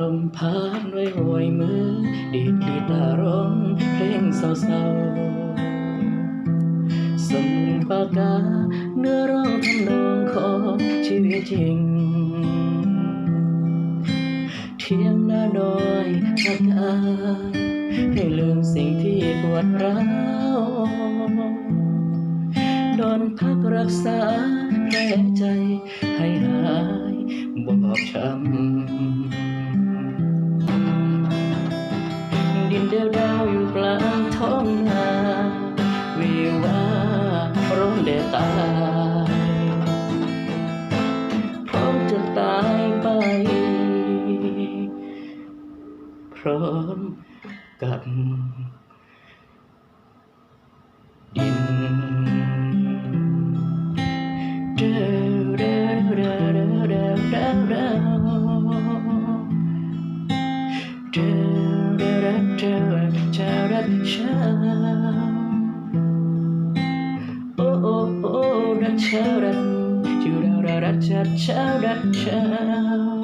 ลมพัดไว้หวยมือ ดีดกีตาร์ร้องเพลงเศร้าๆสมปากกาเนื้อร้องทำนองของชีวิตจริง เที่ยงหน้าน้อยพักอายให้ลืมสิ่งที่ปวดร้าวดอนพักรักษาแผลใจให้หายบอบช้ำ ดินเดียวดาวอยู่กลางท้องนาวิวาร้อนเดดตายพร้อมจะตายไปพร้อมกับดินเด้อเด้อเด้อเด้อเด้อเด้อเด้อ Oh, เชอรันจูราราราชาชาราชา